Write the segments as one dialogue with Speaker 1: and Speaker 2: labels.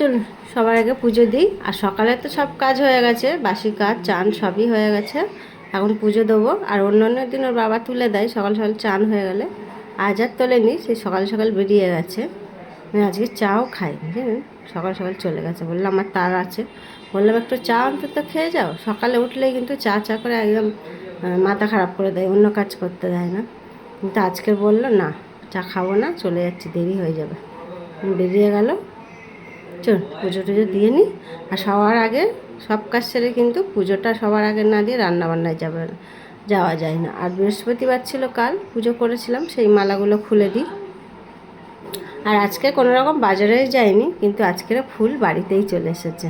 Speaker 1: চলুন সবার আগে পুজো দিই। আর সকালে তো সব কাজ হয়ে গেছে, বাসি কাজ, চান সবই হয়ে গেছে। এখন পুজো দেবো। আর অন্য অন্য দিন ওর বাবা তুলে দেয়, সকাল সকাল চান হয়ে গেলে। আজ আর তোলে তোলেনি সেই সকাল সকাল বেরিয়ে গেছে। আজকে চাও খাই বুঝলেন সকাল সকাল চলে গেছে। বললাম, আমার তার আছে। বললাম, একটু চা অন্তত খেয়ে যাও। সকালে উঠলেই কিন্তু চা চা করে একদম মাথা খারাপ করে দেয়, অন্য কাজ করতে দেয় না। কিন্তু আজকে বলল, না, চা খাব না, চলে যাচ্ছি, দেরি হয়ে যাবে। বেরিয়ে গেল। চল, পুজো টুজো দিয়ে নিই আর সবার আগে, সব কাজ সেরে কিন্তু পুজোটা সবার আগে না দিয়ে রান্নাবান্নায় যাবে, যাওয়া যায় না। আর বৃহস্পতিবার ছিল কাল, পুজো করেছিলাম, সেই মালাগুলো খুলে দিই। আর আজকে কোনো রকম বাজারে যায়নি কিন্তু আজকের ফুল বাড়িতেই চলে এসেছে।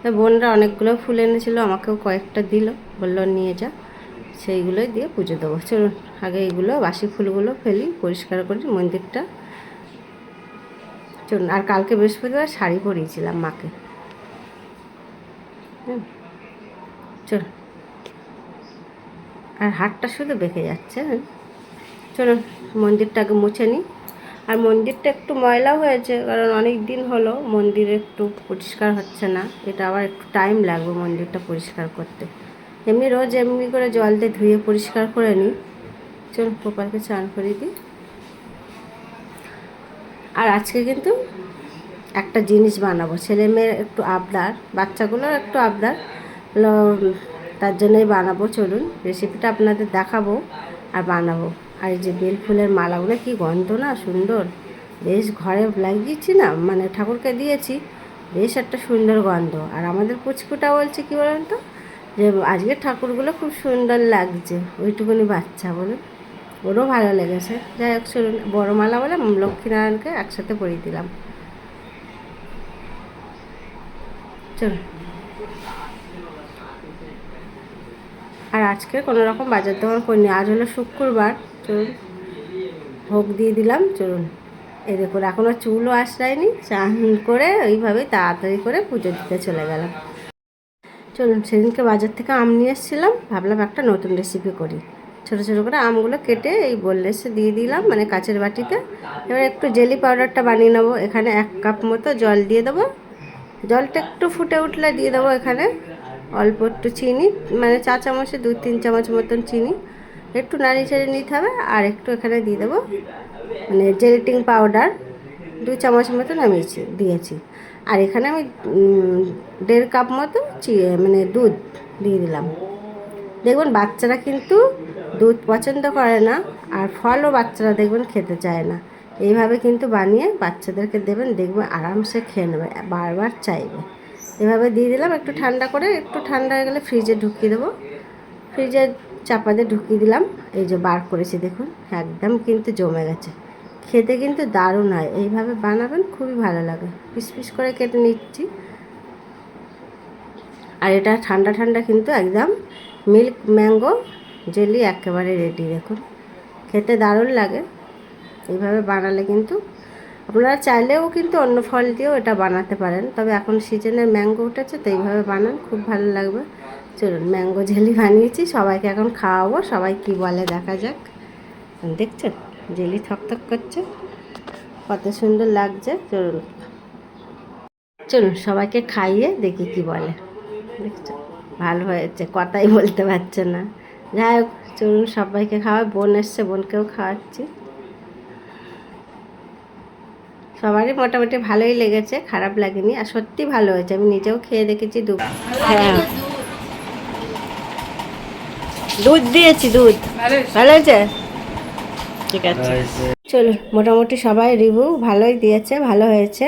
Speaker 1: তা বোনরা অনেকগুলো ফুল এনেছিল, আমাকেও কয়েকটা দিল, বলল, নিয়ে যা। সেইগুলোই দিয়ে পুজো দেবো। চলুন, আগে এইগুলো বাসি ফুলগুলো ফেলি, পরিষ্কার করি, মন্দিরটা চলুন আর কালকে বৃহস্পতিবার শাড়ি পরিয়েছিলাম মাকে। হুম, চল। আর হাতটা শুধু বেঁকে যাচ্ছে হ্যাঁ চলুন মন্দিরটাকে মুছে নিই। আর মন্দিরটা একটু ময়লা হয়েছে কারণ অনেক দিন হলো মন্দির একটু পরিষ্কার হচ্ছে না। এটা আবার একটু টাইম লাগবে মন্দিরটা পরিষ্কার করতে। এমনি রোজ এমনি করে জল দিয়ে ধুয়ে পরিষ্কার করে নিই। চলুন গোপালকে চান করে দিই। আর আজকে কিন্তু একটা জিনিস বানাবো। ছেলে মেয়ের একটু আবদার বাচ্চাগুলোর একটু আবদার। তার জন্যই বানাবো, চলুন। রেসিপিটা আপনাদের দেখাবো আর বানাবো। আর এই যে বেল ফুলের মালাগুলো কি গন্ধ না সুন্দর। বেশ ঘরে লাগিয়েছি না মানে ঠাকুরকে দিয়েছি, বেশ একটা সুন্দর গন্ধ। আর আমাদের পুচকুটা বলছে কি বলেন তো? যে আজকে ঠাকুরগুলো খুব সুন্দর লাগছে। ওইটুকুনি বাচ্চা বলে ওরও ভালো লেগেছে। যাই হোক চলুন বড় মালা বলে লক্ষ্মীনারায়ণকে একসাথে পরিয়ে দিলাম। চলুন আর আজকে কোনো রকম বাজার দোকান করিনি। আজ হলো শুক্রবার, চলুন। ভোগ দিয়ে দিলাম, চলুন। এই দেখুন এখনও চুলও আশ্রায়নি। চান করে ওইভাবে তাড়াতাড়ি করে পুজো দিতে চলে গেলাম। চলুন, সেদিনকে বাজার থেকে আম নিয়ে এসেছিলাম। ভাবলাম একটা নতুন রেসিপি করি। ছোটো ছোটো করে আমগুলো কেটে এই বললে এসে দিয়ে দিলাম মানে কাচের বাটিতে। এবার একটু জেলি পাউডারটা বানিয়ে নেব, এখানে এক কাপ মতো জল দিয়ে দেবো। জলটা একটু ফুটে উঠলে দিয়ে দেবো এখানে অল্প একটু চিনি মানে চা চামচে দুই তিন চামচ মতন চিনি। একটু নাড়ি চাড়িয়ে নিতে হবে আর একটু এখানে দিয়ে দেবো মানে জেলেটিং পাউডার দু চামচ মতো নামিয়েছি দিয়েছি। আর এখানে আমি দেড় কাপ মতো মানে দুধ দিয়ে দিলাম। দেখবেন বাচ্চারা কিন্তু দুধ পছন্দ করে না আর ফলও বাচ্চারা দেখবেন খেতে চায় না। এইভাবে কিন্তু বানিয়ে বাচ্চাদেরকে দেবেন, দেখবেন আরামসে খেয়ে নেবে, বারবার চাইবে। এভাবে দিয়ে দিলাম, একটু ঠান্ডা করে, একটু ঠান্ডা হয়ে গেলে ফ্রিজে ঢুকিয়ে দেবো। ফ্রিজে চাপা দিয়ে ঢুকিয়ে দিলাম, এই যে বার করেছি দেখুন, একদম কিন্তু জমে গেছে। খেতে কিন্তু দারুণ হয়, এইভাবে বানাবেন খুবই ভালো লাগে। পিস পিস করে কেটে নিচ্ছি। আর এটা ঠান্ডা ঠান্ডা কিন্তু একদম মিল্ক ম্যাঙ্গো জেলি একেবারে রেডি দেখুন। খেতে দারুণ লাগে। এইভাবে বানালে কিন্তু আপনারা চাইলেও কিন্তু অন্য ফল দিয়েও এটা বানাতে পারেন। তবে এখন সিজনের ম্যাঙ্গো উঠেছে, তো এইভাবে বানান, খুব ভালো লাগবে। চলুন, ম্যাঙ্গো জেলি বানিয়েছি, সবাইকে এখন খাওয়াবো। সবাই কি বলে, দেখা যাক। দেখছেন, জেলি থকথক করছে। কত সুন্দর লাগছে, চলুন। চলুন, সবাইকে খাইয়ে দেখি কি বলে। দেখছ ভালো হয়েছে কথাই বলতে পারছে না। যাই হোক চলুন সবাইকে খাওয়াই। বোন এসছে বোনকেও খাওয়াচ্ছি। সবারই মোটামুটি ভালোই লেগেছে খারাপ লাগেনি। আর সত্যি ভালো হয়েছে আমি নিজেও খেয়ে দেখেছি দুধ। হ্যাঁ। দুধ দিয়েছি দুধ। ভালো হয়েছে? ঠিক আছে। চলুন মোটামুটি সবাই রিভিউ ভালোই দিয়েছে ভালো হয়েছে।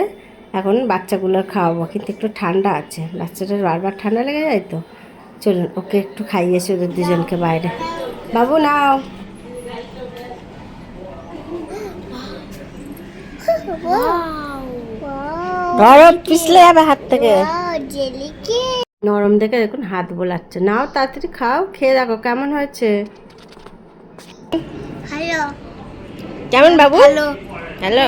Speaker 1: এখন বাচ্চাগুলোর খাওয়াবো কিন্তু একটু ঠান্ডা আছে। বাচ্চাটার বারবার ঠান্ডা লেগে যায় তো? চলুন ওকে একটু খাইয়েছি ওদের দুজনকে বাইরে। বাবু নাও। নরম পিছলে যাবে হাত থেকে। নরম দেখে দেখুন হাত বোলাচ্ছে। নাও তাড়াতাড়ি খাও খেয়ে দেখো কেমন হয়েছে?
Speaker 2: হ্যালো
Speaker 1: কেমন বাবু?
Speaker 2: Hello
Speaker 1: hello